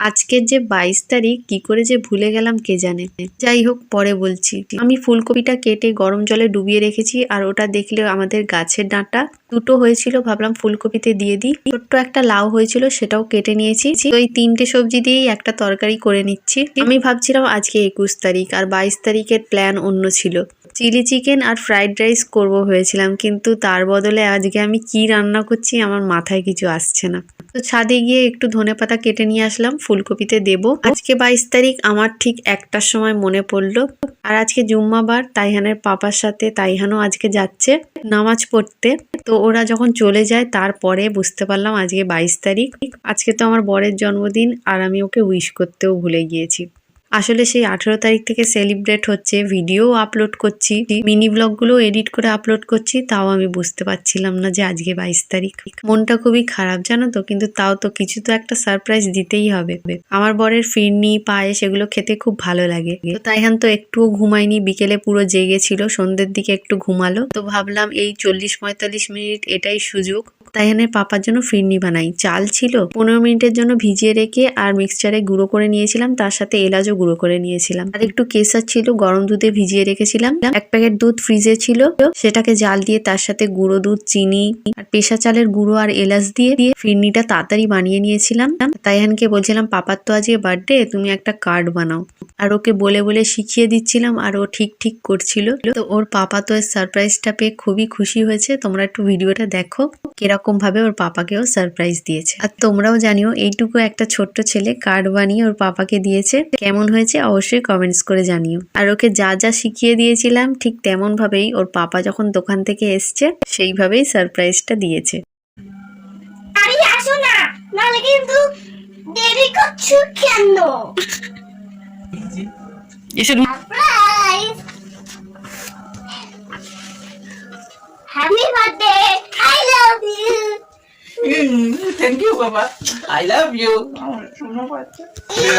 আজকের যে বাইশ তারিখ, কি করে যে ভুলে গেলাম কে জানে। যাই হোক, পরে বলছি। আমি ফুলকপিটা কেটে গরম জলে ডুবিয়ে রেখেছি, আর ওটা দেখলে আমাদের গাছের ডাঁটা দুটো হয়েছিল, ভাবলাম ফুলকপিতে দিয়ে দিই। ছোট্ট একটা লাউ হয়েছিল, সেটাও কেটে নিয়েছি। এই তিনটে সবজি দিয়েই একটা তরকারি করে নিচ্ছি। আমি ভাবছিলাম আজকে একুশ তারিখ আর বাইশ তারিখের প্ল্যান অন্য ছিল। চিলি চিকেন আর ফ্রাইড রাইস করব হয়েছিলাম কিন্তু তার বদলে আজকে আমি কি রান্না করছি আমার মাথায় কিছু আসছে না। তো ছাদে গিয়ে একটু ধনেপাতা কেটে নিয়ে আসলাম, ফুলকপিতে দেব। আজকে বাইশ তারিখ, আমার ঠিক একটার সময় মনে পড়ল। আর আজকে জুম্মাবার, তাইহানের পাপার সাথে তাইহানও আজকে যাচ্ছে নামাজ পড়তে। তো ওরা যখন চলে যায়, তারপরে বুঝতে পারলাম আজকে বাইশ তারিখ। আজকে তো আমার বরের জন্মদিন, আর আমি ওকে উইশ করতেও ভুলে গিয়েছি। আসলে সেই আঠেরো তারিখ থেকে সেলিব্রেট হচ্ছে ভিডিও আপলোড করছি মিনি ব্লগগুলো এডিট করে আপলোড করছি, তাও আমি বুঝতে পারছিলাম না যে আজকে বাইশ তারিখ। মনটা খুবই খারাপ জানো তো, কিন্তু তাও তো কিছু তো একটা সারপ্রাইজ দিতেই হবে। আমার বরের ফিরনি, পায়েস এগুলো খেতে খুব ভালো লাগে। তো তাইহান তো একটুও ঘুমায়নি, বিকেলে পুরো জেগেছিল সন্ধ্যের দিকে একটু ঘুমালো। তো ভাবলাম এই চল্লিশ পঁয়তাল্লিশ মিনিট এটাই সুযোগ। তাইহানের পাপার জন্য ফিরনি বানাই। চাল ছিল, পনেরো মিনিটের জন্য ভিজিয়ে রেখে আর মিক্সচারে গুঁড়ো করে নিয়েছিলাম, তার সাথে এলাচও গুঁড়ো করে নিয়েছিলাম। আর একটু কেসার ছিল, গরম দুধে ভিজিয়ে রেখেছিলাম। এক প্যাকেট দুধ ফ্রিজে ছিল, সেটাকে জাল দিয়ে তার সাথে গুঁড়ো দুধ, চিনি আর পেশা চালের গুঁড়ো আর এলাচ দিয়ে দিয়ে ফিরনিটা তাড়াতাড়ি বানিয়ে নিয়েছিলাম। তাইহানকে বলছিলাম, পাপার তো আজকে বার্থডে তুমি একটা কার্ড বানাও। আর ওকে বলে বলে শিখিয়ে দিচ্ছিলাম, আর ও ঠিক ঠিক করছিল। তো ওর পাপা তো সারপ্রাইজটা পেয়ে খুবই খুশি হয়েছে। তোমরা একটু ভিডিওটা দেখো, কীরকম ভাবে ওর পাপাকেও সারপ্রাইজ দিয়েছে। আর তোমরাও জানিও এইটুকু একটা ছোট্ট ছেলে কার্ড বানিয়ে ওর পাপাকে দিয়েছে। কেমন হয়েছে অবশ্যই কমেন্টস করে জানিও। আর ওকে যা যা শিখিয়ে দিয়েছিলাম ঠিক তেমন ভাবেই ওর পাপা যখন দোকান থেকে এসছে সেইভাবেই সারপ্রাইজটা দিয়েছে। দেরি করছ কেন? থ্যাংক ইউ বাবা আই লাভ ইউ আমার শোনো বাচ্চা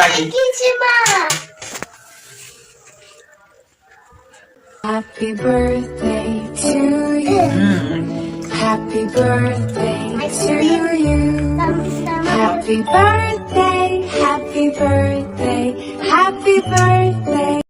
রাখি কিছু মা Happy birthday to you. Happy birthday to you. Happy birthday, happy birthday, happy birthday.